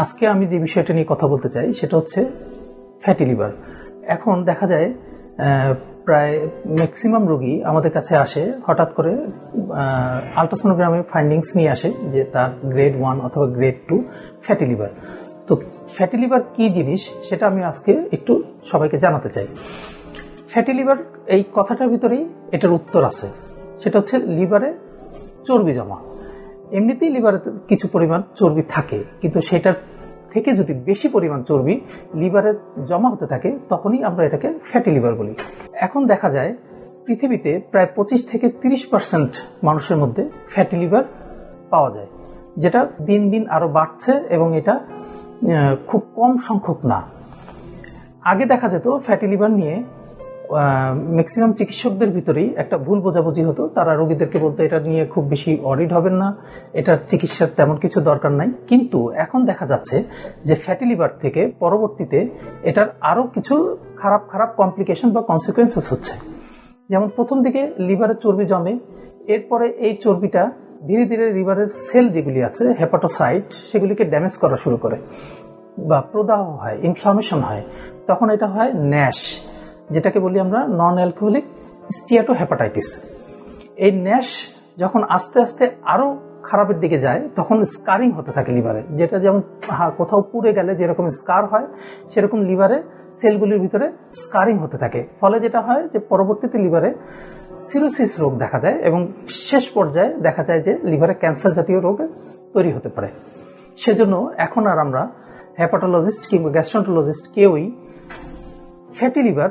আজকে আমি যে বিষয়টা নিয়ে কথা বলতে চাই, সেটা হচ্ছে ফ্যাটি লিভার এখন দেখা যায় প্রায় ম্যাক্সিমাম রোগী আমাদের কাছে আসে, হঠাৎ করে আলট্রাসোনোগ্রামে ফাইন্ডিংস নিয়ে আসে যে তার গ্রেড ওয়ান অথবা গ্রেড টু ফ্যাটি লিভার তো ফ্যাটি লিভার কি জিনিস, সেটা আমি আজকে একটু সবাইকে জানাতে চাই। ফ্যাটি লিভার এই কথাটার ভিতরেই এটার উত্তর আছে। সেটা হচ্ছে লিভারে চর্বি জমা। এমনিতেই লিভারে কিছু পরিমাণ চর্বি থাকে, কিন্তু সেটার থেকে যদি বেশি পরিমাণ চর্বি লিভারে জমা হতে থাকে, তখনই আমরা এটাকে ফ্যাটি লিভার বলি। এখন দেখা যায়, পৃথিবীতে প্রায় পঁচিশ থেকে তিরিশ পার্সেন্ট মানুষের মধ্যে ফ্যাটি লিভার পাওয়া যায়, যেটা দিন দিন আরও বাড়ছে এবং এটা খুব কম সংখ্যক না। আগে দেখা যেত ফ্যাটি লিভার নিয়ে ম্যাক্সিমাম চিকিৎসকদের ভিতরেই একটা ভুল বোঝাবুঝি হতো। তারা রোগীদেরকে বলতো, এটা নিয়ে খুব বেশি অরিড হবেন না। এটার চিকিৎসার তেমন কিছু দরকার নাই। কিন্তু এখন দেখা যাচ্ছে যে ফ্যাটি লিভার থেকে পরবর্তীতে এটার আরও কিছু খারাপ খারাপ কমপ্লিকেশন বা কনসিকুয়েন্সেস হচ্ছে। যেমন প্রথম দিকে লিভারের চর্বি জমে, এরপরে এই চর্বিটা ধীরে ধীরে লিভারের সেল যেগুলি আছে হেপাটোসাইট সেগুলিকে ড্যামেজ করা শুরু করে বা প্রদাহ হয় ইনফ্লামেশন হয়। তখন এটা হয় ন্যাশ যেটাকে বলি আমরা নন অ্যালকোহলিক স্টিয়াটো হেপাটাইটিস এই ন্যাশ যখন আস্তে আস্তে আরও খারাপের দিকে যায়, তখন স্কারিং হতে থাকে লিভারে, যেটা যেমন কোথাও পুড়ে গেলে যেরকম স্কার হয়, সেরকম লিভারে সেলগুলির ভিতরে স্কারিং হতে থাকে। ফলে যেটা হয় যে পরবর্তীতে লিভারে সিরোসিস রোগ দেখা দেয় এবং শেষ পর্যায়ে দেখা যায় যে লিভারে ক্যান্সার জাতীয় রোগ তৈরি হতে পারে। সেজন্য এখন আর আমরা হ্যাপাটোলজিস্ট কিংবা গ্যাস্ট্রন্টোলজিস্ট কেউই ফ্যাটি লিভার